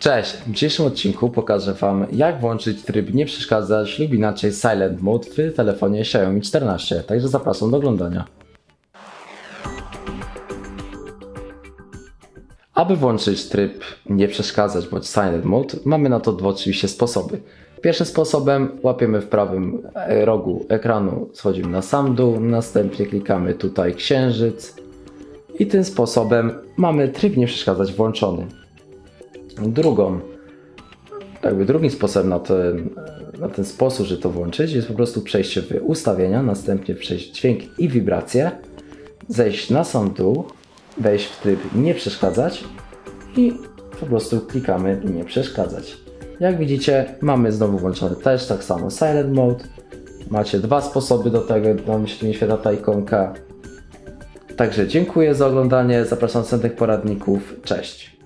Cześć! W dzisiejszym odcinku pokażę Wam, jak włączyć tryb nie przeszkadzać lub inaczej Silent Mode w telefonie Xiaomi 14. Także zapraszam do oglądania. Aby włączyć tryb nie przeszkadzać bądź Silent Mode, mamy na to dwa oczywiście sposoby. Pierwszym sposobem łapiemy w prawym e, rogu ekranu, schodzimy na sam dół, następnie klikamy tutaj księżyc i tym sposobem mamy tryb nie przeszkadzać włączony. Drugą, jakby drugim sposobem na ten, na ten sposób, że to włączyć, jest po prostu przejście w ustawienia, następnie przejść dźwięk i wibracje, zejść na sam dół, wejść w tryb nie przeszkadzać i po prostu klikamy nie przeszkadzać. Jak widzicie, mamy znowu włączony też tak samo Silent Mode. Macie dwa sposoby do tego, tu nie świetla ta ikonka. Także dziękuję za oglądanie, zapraszam do następnych poradników. Cześć!